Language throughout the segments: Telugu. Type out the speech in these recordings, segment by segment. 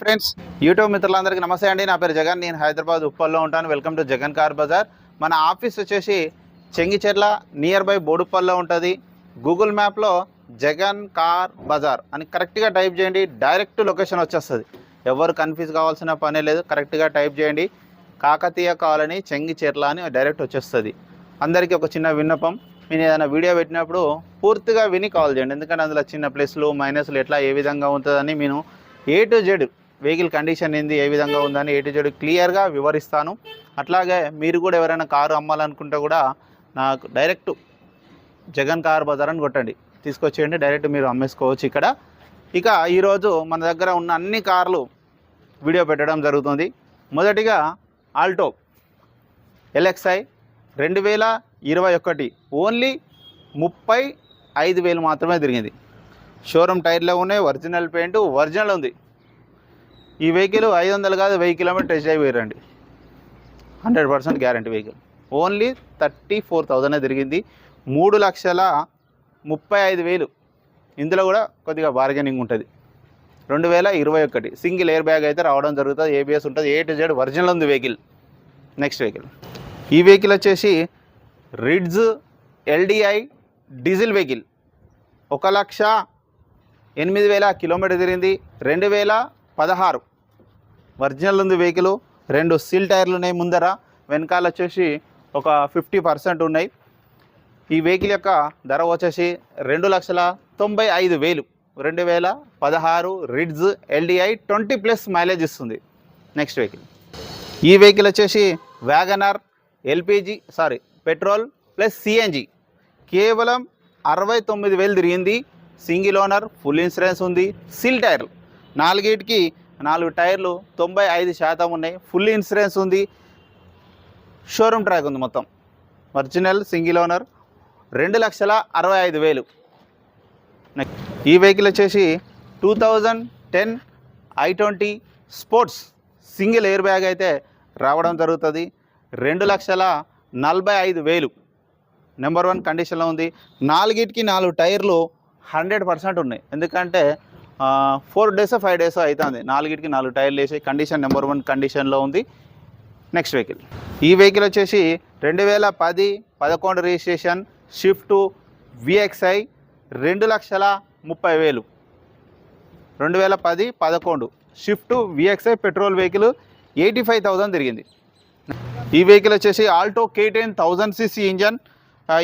ఫ్రెండ్స్ యూట్యూబ్ మిత్రులందరికీ నమస్తే అండి. నా పేరు జగన్. నేను హైదరాబాద్ ఉప్పల్లో ఉంటాను. Welcome to Jagan car Bazaar. మన ఆఫీస్ వచ్చేసి చెంగిచెర్ల నియర్ బై బోడుప్పల్లో ఉంటుంది. గూగుల్ మ్యాప్లో జగన్ కార్ బజార్ అని కరెక్ట్గా టైప్ చేయండి. డైరెక్ట్ లొకేషన్ వచ్చేస్తుంది. ఎవరు కన్ఫ్యూజ్ కావాల్సిన పనే లేదు. కరెక్ట్గా టైప్ చేయండి. కాకతీయ కాలనీ చెంగిచెర్ల అని డైరెక్ట్ వచ్చేస్తుంది. అందరికీ ఒక చిన్న విన్నపం. నేను ఏదైనా వీడియో పెట్టినప్పుడు పూర్తిగా విని కాల్ చేయండి. ఎందుకంటే అందులో చిన్న ప్లస్లు మైనస్లు ఎట్లా ఏ విధంగా ఉంటుందని నేను A to Z vehicle condition ఏంది ఏ విధంగా ఉందని ఏ చెడు క్లియర్గా వివరిస్తాను. అట్లాగే మీరు కూడా ఎవరైనా కారు అమ్మాలనుకుంటే కూడా నాకు డైరెక్ట్ జగన్ కార్ బజార్ అని కొట్టండి. తీసుకొచ్చేయండి డైరెక్ట్ మీరు అమ్మేసుకోవచ్చు ఇక్కడ. ఇక ఈరోజు మన దగ్గర ఉన్న అన్ని కార్లు వీడియో పెట్టడం జరుగుతుంది. మొదటిగా ఆల్టో ఎల్ఎక్స్ఐ రెండు వేల ఇరవై ఒకటి ఓన్లీ ముప్పై ఐదు వేలు మాత్రమే తిరిగింది. షోరూమ్ టైర్లో ఉన్నాయి ఒరిజినల్ పెయింట్ ఒరిజినల్ ఉంది. ఈ వెహికల్ ఐదు వందలు కాదు వెయ్యి కిలోమీటర్ టెస్ట్ డ్రైవ్ రండి hundred percent guarantee vehicle. Only thirty four thousand తిరిగింది. మూడు లక్షల ముప్పై ఐదు వేలు. ఇందులో కూడా కొద్దిగా బార్గెనింగ్ ఉంటుంది. రెండు వేల ఇరవై ఒకటి. సింగిల్ ఎయిర్ బ్యాగ్ అయితే రావడం జరుగుతుంది. ఏబిఎస్ ఉంటుంది. ఏ టు జెడ్ ఒరిజినల్ ఉంది వెహికల్. నెక్స్ట్ వెహికల్ ఈ వెహికల్ వచ్చేసి రిడ్జ్ ఎల్డిఐ డీజిల్ వెహికల్ ఒక లక్ష ఎనిమిది వేల కిలోమీటర్ తిరిగింది. రెండు వేల పదహారు. ఒరిజినల్ ఉంది వెహికల్ రెండు సీల్ టైర్లు ఉన్నాయి ముందర. వెనకాల వచ్చేసి ఒక ఫిఫ్టీ పర్సెంట్ ఉన్నాయి. ఈ వెహికల్ యొక్క ధర వచ్చేసి రెండు లక్షల తొంభై ఐదు వేలు. రెండు వేల పదహారు Ritz LDI twenty plus mileage ఇస్తుంది. నెక్స్ట్ వెహికల్ ఈ వెహికల్ వచ్చేసి WagonR LPG sorry petrol plus CNG కేవలం అరవై తొమ్మిది వేలు తిరిగింది. సింగిల్ ఓనర్ ఫుల్ ఇన్సూరెన్స్ ఉంది. సిల్ టైర్లు నాలుగేటికి నాలుగు టైర్లు తొంభై ఐదు శాతం ఉన్నాయి. ఫుల్ ఇన్సూరెన్స్ ఉంది. షోరూమ్ ట్రాక్ ఉంది మొత్తం. ఒరిజినల్ సింగిల్ ఓనర్ రెండు లక్షల అరవై ఐదు వేలు. ఈ వెహికల్ వచ్చేసి two thousand ten i twenty sports single air bag అయితే రావడం జరుగుతుంది. రెండు లక్షల నలభై ఐదు వేలు. నెంబర్ వన్ కండిషన్లో ఉంది. నాలుగిటికి నాలుగు టైర్లు హండ్రెడ్ పర్సెంట్ ఉన్నాయి. ఎందుకంటే ఫోర్ డేస్ ఫైవ్ డేస్ అవుతుంది నాలుగిటికి నాలుగు టైర్లు వేసి కండిషన్ నెంబర్ వన్ కండిషన్లో ఉంది. నెక్స్ట్ వెహికల్ ఈ వెహికల్ వచ్చేసి రెండు వేల పది పదకొండు రిజిస్ట్రేషన్ షిఫ్ట్ విఎక్స్ఐ రెండు లక్షల ముప్పై వేలు. రెండు వేల పది పదకొండు Swift VXI petrol vehicle eighty five thousand తిరిగింది. ఈ వెహికల్ వచ్చేసి Alto K ten thousand CC engine.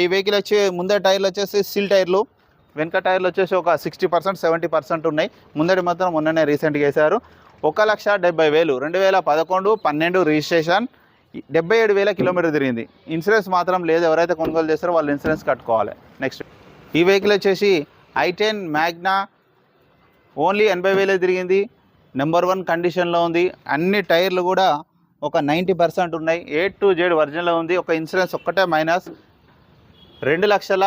ఈ వెహికల్ వచ్చి ముందే టైర్లు వచ్చేసి సిల్ టైర్లు. వెనక టైర్లు వచ్చేసి ఒక సిక్స్టీ పర్సెంట్ సెవెంటీ పర్సెంట్ ఉన్నాయి. ముందటి మాత్రం మొన్ననే రీసెంట్గా వేశారు. ఒక లక్ష డెబ్బై వేలు రెండు వేల పదకొండు పన్నెండు రిజిస్ట్రేషన్ డెబ్బై ఏడు వేల కిలోమీటర్ తిరిగింది. ఇన్సూరెన్స్ మాత్రం లేదు. ఎవరైతే కొనుగోలు చేస్తారో వాళ్ళు ఇన్సూరెన్స్ కట్టుకోవాలి. నెక్స్ట్ ఈ వెహికల్ వచ్చేసి ఐ టెన్ మ్యాగ్నా ఓన్లీ ఎనభై వేలే తిరిగింది. నెంబర్ వన్ కండిషన్లో ఉంది. అన్ని టైర్లు కూడా ఒక నైంటీ పర్సెంట్ ఉన్నాయి. ఏ టు జెడ్ వర్జన్లో ఉంది. ఒక ఇన్సూరెన్స్ ఒక్కటే మైనస్ రెండు లక్షల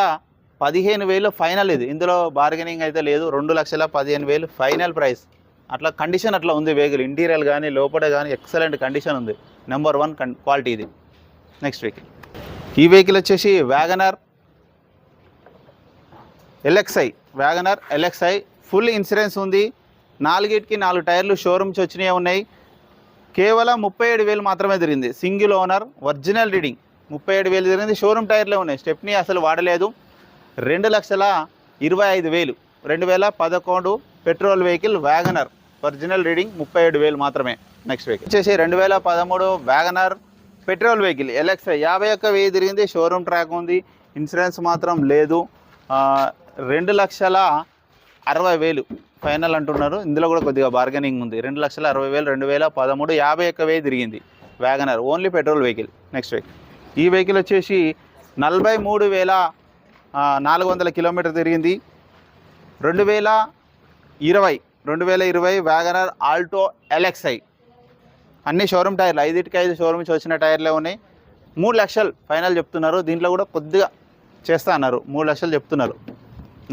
పదిహేను వేలు ఫైనల్ ఇది. ఇందులో బార్గెనింగ్ అయితే లేదు. రెండు లక్షల పదిహేను వేలు ఫైనల్ ప్రైస్. అట్లా కండిషన్ అట్లా ఉంది వెహికల్ ఇంటీరియర్ కానీ లోపల కానీ ఎక్సలెంట్ కండిషన్ ఉంది. నెంబర్ వన్ కన్ క్వాలిటీ ఇది. నెక్స్ట్ వెహికల్ ఈ వెహికల్ వచ్చేసి WagonR LXI WagonR LXI full insurance ఉంది. నాలుగిటికి నాలుగు టైర్లు షోరూమ్స్ వచ్చినవి ఉన్నాయి. కేవలం ముప్పై ఏడు వేలు మాత్రమే తిరిగింది. సింగిల్ ఓనర్ ఒరిజినల్ రీడింగ్ ముప్పై ఏడు వేలు తిరిగింది. షోరూమ్ టైర్లే ఉన్నాయి. స్టెప్ని అసలు వాడలేదు. రెండు లక్షల ఇరవై ఐదు వేలు. రెండు వేల పదకొండు petrol vehicle WagonR. Original reading ముప్పై ఏడు వేలు మాత్రమే నెక్స్ట్ వెహికల్. వచ్చేసి రెండు వేల పదమూడు వ్యాగనర్ పెట్రోల్ వెహికల్. ఎల్ఎక్స్ యాభై ఒక్క వెయ్యి తిరిగింది. షోరూమ్ ట్రాక్ ఉంది. ఇన్సూరెన్స్ మాత్రం లేదు. రెండు లక్షల అరవై వేలు. ఫైనల్ అంటున్నారు. ఇందులో కూడా కొద్దిగా బార్గెనింగ్ ఉంది. రెండు లక్షల అరవై వేలు రెండు వేల పదమూడు యాభై ఒక్క వెయ్యి తిరిగింది WagonR. Only petrol vehicle. Next vehicle. ఈ వెహికల్ వచ్చేసి నలభై మూడు వేల నాలుగు వందల కిలోమీటర్ తిరిగింది. రెండు వేల ఇరవై రెండు వేల ఇరవై వ్యాగనర్ ఆల్టో ఎల్ఎక్స్ఐ. అన్ని షోరూమ్ టైర్లు ఐదుటికి ఐదు షోరూమ్స్ వచ్చిన టైర్లే ఉన్నాయి. మూడు లక్షలు ఫైనల్ చెప్తున్నారు. దీంట్లో కూడా కొద్దిగా చేస్తా అన్నారు. మూడు లక్షలు చెప్తున్నారు.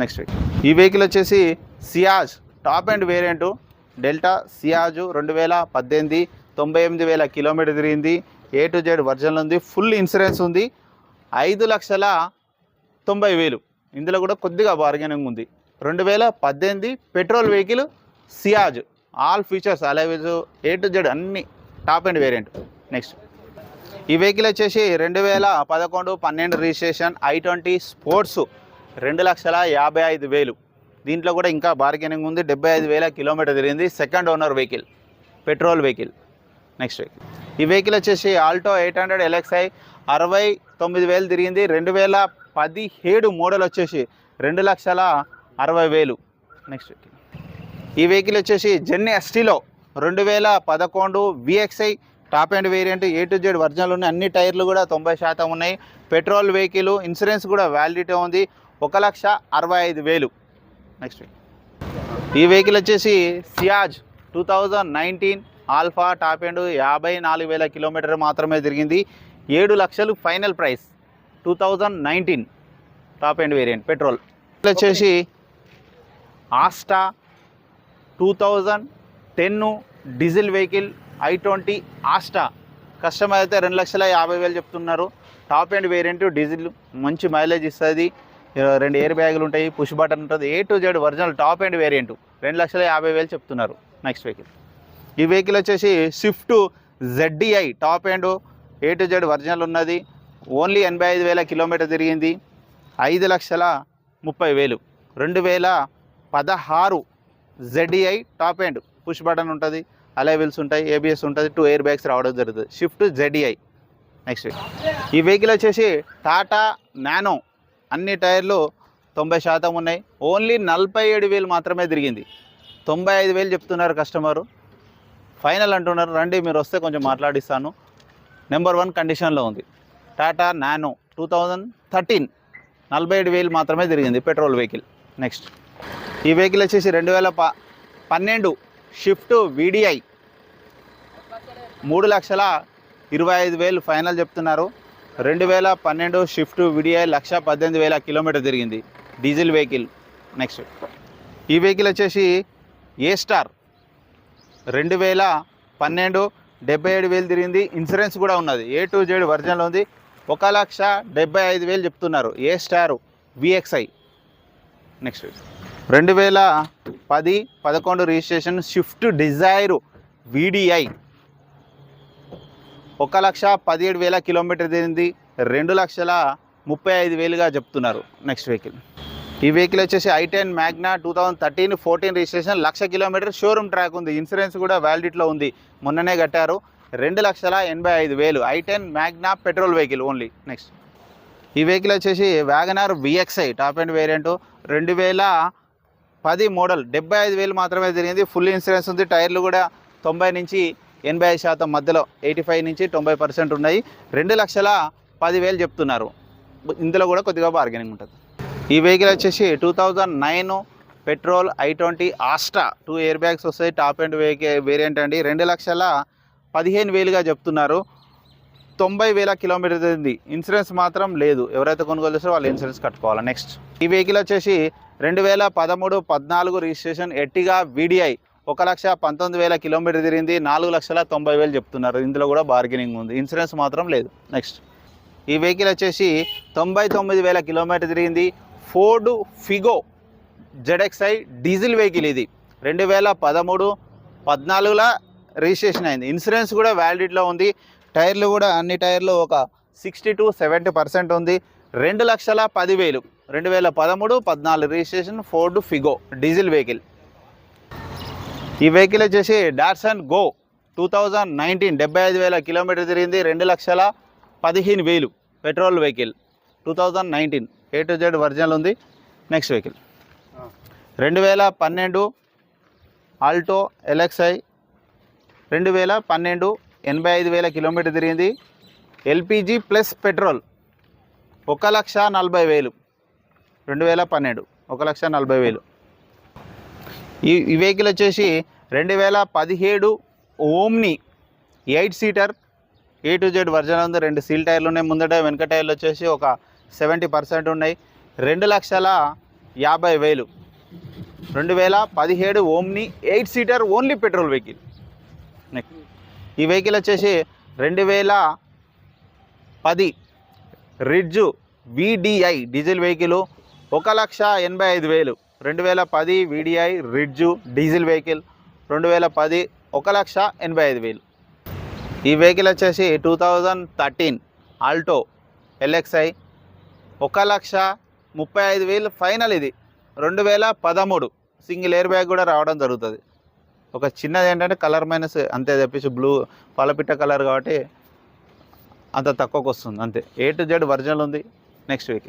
Next week. ఈ వెహికల్ వచ్చేసి Ciaz top end variant Delta Ciaz రెండు వేల పద్దెనిమిది తొంభై ఎనిమిది వేల కిలోమీటర్ తిరిగింది. ఏ టు జెడ్ వర్జన్ ఉంది. ఫుల్ ఇన్సూరెన్స్ ఉంది. ఐదు లక్షల తొంభై వేలు. ఇందులో కూడా కొద్దిగా బార్గెనింగ్ ఉంది. రెండు వేల పద్దెనిమిది petrol vehicle Ciaz all features alloy wheels A to Z అన్ని టాప్ అండ్ వేరియంట్ నెక్స్ట్ ఈ వెహికల్ వచ్చేసి రెండు వేల పదకొండు పన్నెండు రిజిస్ట్రేషన్ ఐ ట్వంటీ స్పోర్ట్స్ రెండు లక్షల యాభై ఐదు వేలు. దీంట్లో కూడా ఇంకా బార్గెనింగ్ ఉంది. డెబ్బై ఐదు వేల కిలోమీటర్ తిరిగింది second owner vehicle petrol vehicle next vehicle ఈ వెహికల్ వచ్చేసి ఆల్టో ఎయిట్ హండ్రెడ్ ఎల్ఎక్స్ఐ అరవై తొమ్మిది వేలు తిరిగింది. రెండు వేల పదిహేడు మోడల్ వచ్చేసి రెండు లక్షల అరవై వేలు. నెక్స్ట్ ఈ వెహికల్ వచ్చేసి జెన్ ఎస్టీలో రెండు వేల పదకొండు VXI top end variant A to Z వర్జన్లు ఉన్నాయి అన్ని టైర్లు కూడా తొంభై శాతం ఉన్నాయి. పెట్రోల్ వెహికల్ ఇన్సూరెన్స్ కూడా వ్యాలిడిటీ ఉంది. ఒక లక్ష అరవై ఐదు వేలు. నెక్స్ట్ ఈ వెహికల్ వచ్చేసి Ciaz two thousand nineteen Alpha top end యాభై నాలుగు వేల కిలోమీటర్ మాత్రమే తిరిగింది. ఏడు లక్షలు final price. Two thousand nineteen top end variant petrol. వచ్చేసి Asta two thousand ten diesel vehicle i twenty Asta. Customer అయితే రెండు లక్షల యాభై వేలు చెప్తున్నారు. టాప్ అండ్ వేరియంట్ డీజిల్ మంచి మైలేజ్ ఇస్తుంది. రెండు ఎయిర్ బ్యాగులు ఉంటాయి పుష్ బటన్ ఉంటుంది. A to Z original top end variant రెండు లక్షల యాభై వేలు చెప్తున్నారు నెక్స్ట్ వెహికల్. ఈ వెహికల్ వచ్చేసి Swift ZDI top end A to Z original ఉన్నది. ఓన్లీ ఎనభై ఐదు వేల కిలోమీటర్ తిరిగింది. ఐదు లక్షల ముప్పై వేలు. రెండు వేల పదహారు ZXI top end push button ఉంటుంది. అలైవిల్స్ ఉంటాయి. ఏబిఎస్ ఉంటుంది. టూ ఎయిర్ బ్యాగ్స్ రావడం జరుగుతుంది. షిఫ్ట్ జెడ్ఈఐ నెక్స్ట్ ఈ వెహికల్ వచ్చేసి టాటా నానో అన్ని టైర్లు తొంభై శాతం ఉన్నాయి. ఓన్లీ నలభై ఏడు వేలు మాత్రమే తిరిగింది. తొంభై ఐదు వేలు చెప్తున్నారు కస్టమరు ఫైనల్ అంటున్నారు. రండి మీరు వస్తే కొంచెం మాట్లాడిస్తాను. నెంబర్ వన్ కండిషన్లో ఉంది. Tata Nano two thousand thirteen నలభై ఏడు వేలు మాత్రమే తిరిగింది పెట్రోల్ వెహికల్. నెక్స్ట్. ఈ వెహికల్ వచ్చేసి రెండు వేల ప పన్నెండు షిఫ్ట్ వీడిఐ మూడు లక్షల ఇరవై ఐదు వేలు ఫైనల్ చెప్తున్నారు. రెండు వేల పన్నెండు షిఫ్ట్ విడిఐ లక్ష పద్దెనిమిది వేల కిలోమీటర్ తిరిగింది డీజిల్ వెహికల్. నెక్స్ట్. ఈ వెహికల్ వచ్చేసి ఏ స్టార్? రెండు వేల పన్నెండు డెబ్బై ఏడు వేలు తిరిగింది. ఇన్సూరెన్స్ కూడా ఉన్నది. ఏ టు జెడ్ వర్జన్లో ఉంది. ఒక లక్ష డెబ్బై ఐదు వేలు చెప్తున్నారు. A star? విఎక్స్ఐ. నెక్స్ట్. రెండు వేల పది పదకొండు రిజిస్ట్రేషన్ షిఫ్ట్ డిజైర్ వీడిఐ. ఒక లక్ష పదిహేడు వేల కిలోమీటర్ తిరిగింది. రెండు లక్షల ముప్పై ఐదు వేలుగా చెప్తున్నారు. Next vehicle. ఈ వెహికల్ వచ్చేసి i ten Magna two thousand thirteen fourteen registration lakh kilometre showroom track ఉంది. ఇన్సూరెన్స్ కూడా వ్యాలిడిటీలో ఉంది. మొన్ననే కట్టారు. రెండు లక్షల ఎనభై ఐదు వేలు. I ten Magna petrol vehicle only next ఈ వెహికల్ వచ్చేసి WagonR VXI top end variant రెండు వేల పది మోడల్ డెబ్బై ఐదు వేలు మాత్రమే తిరిగింది ఫుల్ ఇన్సూరెన్స్ ఉంది. టైర్లు కూడా తొంభై నుంచి ఎనభై ఐదు శాతం మధ్యలో ఎయిటీ ఫైవ్ నుంచి తొంభై పర్సెంట్ ఉన్నాయి. రెండు లక్షల పదివేలు చెప్తున్నారు. ఇందులో కూడా కొద్దిగా బార్గెనింగ్ ఉంటుంది. ఈ వెహికల్ వచ్చేసి two thousand nine petrol I twenty Asta two air bags వస్తాయి. టాప్ అండ్ వెహికల్ వేరియంట్ అండి. రెండు లక్షల పదిహేను వేలుగా చెప్తున్నారు. తొంభై వేల కిలోమీటర్ ఉంది ఇన్సూరెన్స్ మాత్రం లేదు. ఎవరైతే కొనుగోలు చేస్తారో వాళ్ళు ఇన్సూరెన్స్ కట్టుకోవాలి. నెక్స్ట్ ఈ వెహికల్ వచ్చేసి రెండు వేల పదమూడు పద్నాలుగు రిజిస్ట్రేషన్ ఎట్టిగా వీడిఐ ఒక లక్ష పంతొమ్మిది వేల కిలోమీటర్ తిరిగింది. నాలుగు లక్షల తొంభై వేలు చెప్తున్నారు. ఇందులో కూడా బార్గెనింగ్ ఉంది. ఇన్సూరెన్స్ మాత్రం లేదు. నెక్స్ట్ ఈ వెహికల్ వచ్చేసి తొంభై తొమ్మిది వేల కిలోమీటర్ తిరిగింది. Ford Figo ZXi diesel vehicle ఇది. రెండు వేల పదమూడు పద్నాలుగులో రిజిస్ట్రేషన్ అయింది. ఇన్సూరెన్స్ కూడా వ్యాలిడిటీలో ఉంది. టైర్లు కూడా అన్ని టైర్లు ఒక సిక్స్టీ టు సెవెంటీ పర్సెంట్ ఉంది. రెండు లక్షల పదివేలు. రెండు వేల పదమూడు పద్నాలుగు registration Ford Figo diesel vehicle. ఈ వెహికల్ వచ్చేసి Datsun Go two thousand nineteen డెబ్బై ఐదు వేల కిలోమీటర్ తిరిగింది. రెండు లక్షల పదిహేను వేలు. Petrol vehicle two thousand nineteen A to Z original ఉంది. నెక్స్ట్ వెహికల్ రెండు వేల పన్నెండు ఆల్టో ఎల్ఎక్స్ఐ రెండు వేల పన్నెండు ఎనభై ఐదు వేల కిలోమీటర్ తిరిగింది. ఎల్పిజి ప్లస్ పెట్రోల్ ఒక లక్ష నలభై వేలు. రెండు వేల పన్నెండు ఒక లక్ష నలభై వేలు. ఈ ఈ వెహికల్ వచ్చేసి రెండు వేల పదిహేడు Omni eight seater A to Z version ఉంది. రెండు సీల్ టైర్లు ఉన్నాయి. ముందట వెనక టైర్లు వచ్చేసి ఒక సెవెంటీ పర్సెంట్ ఉన్నాయి. రెండు లక్షల యాభై వేలు. రెండు వేల పదిహేడు Omni eight seater only petrol vehicle. ఈ వెహికల్ వచ్చేసి రెండు వేల పది రిడ్జు విడిఐ డీజిల్ వెహికల్ ఒక లక్ష ఎనభై ఐదు వేలు. రెండు వేల పది విడిఐ రిడ్జు డీజిల్ వెహికల్. రెండు వేల పది ఒక లక్ష ఎనభై ఐదు వేలు. ఈ వెహికల్ వచ్చేసి two thousand thirteen Alto LXi ఒక లక్ష ముప్పై ఐదు వేలు ఫైనల్ ఇది. రెండు వేల పదమూడు సింగిల్ ఎయిర్ బ్యాగ్ కూడా రావడం జరుగుతుంది. ఒక చిన్నది ఏంటంటే కలర్ మైనస్ అంతే తెప్పించి బ్లూ పాలపిట్ట కలర్ కాబట్టి అంత తక్కువకు వస్తుంది. అంతే. ఏ టు జెడ్ ఒరిజినల్ ఉంది. నెక్స్ట్ వీక్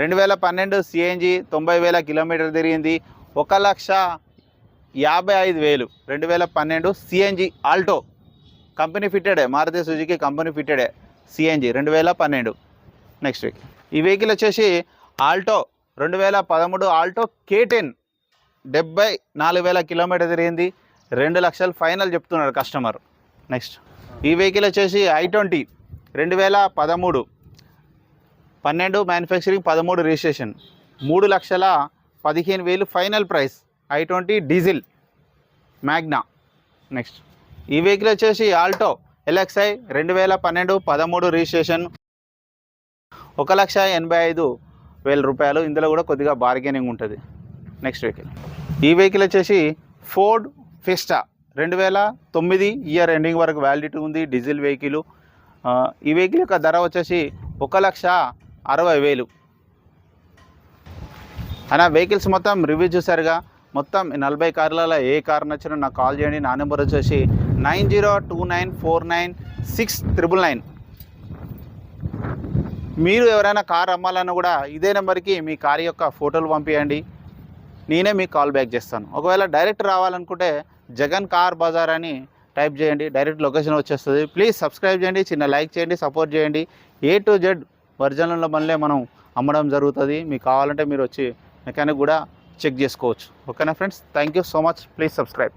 రెండు వేల పన్నెండు సిఎన్జి తొంభై వేల కిలోమీటర్ తిరిగింది. ఒక లక్ష యాభై ఐదు వేలు రెండు వేల పన్నెండు సిఎన్జి ఆల్టో కంపెనీ ఫిట్టెడే మారుతి సుజుకి కంపెనీ ఫిట్టెడే సిఎన్జి రెండు వేల పన్నెండు. నెక్స్ట్ వీక్ ఈ వెహికల్ వచ్చేసి ఆల్టో రెండు వేల పదమూడు ఆల్టో కే టెన్ డెబ్బై నాలుగు వేల కిలోమీటర్ తిరిగింది. రెండు లక్షలు ఫైనల్ చెప్తున్నాడు కస్టమర్. నెక్స్ట్ ఈ వెహికల్ వచ్చేసి ఐ ట్వంటీ రెండు వేల పదమూడు. పన్నెండు మ్యానుఫ్యాక్చరింగ్ పదమూడు రిజిస్ట్రేషన్ మూడు లక్షల పదిహేను వేలు final price. I twenty diesel. Magna next ఈ వెహికల్ వచ్చేసి ఆల్టో ఎల్ఎక్స్ఐ రెండు వేల పన్నెండు పదమూడు రిజిస్ట్రేషన్ ఒక లక్ష ఎనభై ఐదు వేల రూపాయలు. ఇందులో కూడా కొద్దిగా బార్గెనింగ్ ఉంటుంది. నెక్స్ట్ వెహికల్ ఈ వెహికల్ వచ్చేసి ఫోర్డ్ ఫెస్టా రెండు వేల తొమ్మిది ఇయర్ ఎండింగ్ వరకు వ్యాలిడిటీ ఉంది. డీజిల్ వెహికల్ ఈ వెహికల్ యొక్క ధర వచ్చేసి ఒక లక్ష అరవై వేలు. అన్న వెహికల్స్ మొత్తం రివ్యూ చూసారుగా మొత్తం నలభై కార్లలో ఏ కార్ నచ్చినా నాకు కాల్ చేయండి. నా నెంబర్ వచ్చేసి nine zero two nine four nine six triple nine. మీరు ఎవరైనా కార్ అమ్మాలన్నా కూడా ఇదే నెంబర్కి మీ కార్ యొక్క ఫోటోలు పంపించండి నేనే మీకు కాల్ బ్యాక్ చేస్తాను. ఒకవేళ డైరెక్ట్ రావాలనుకుంటే జగన్ కార్ బజార్ అని టైప్ చేయండి. డైరెక్ట్ లొకేషన్ వచ్చేస్తుంది. ప్లీజ్ సబ్స్క్రైబ్ చేయండి. చిన్న లైక్ చేయండి. సపోర్ట్ చేయండి. ఏ టు జెడ్ ఒరిజినల్ బండ్లే మనం అమ్మడం జరుగుతుంది. మీకు కావాలంటే మీరు వచ్చి మెకానిక్ కూడా చెక్ చేసుకోవచ్చు. ఓకేనా friends? Thank you so much. Please subscribe.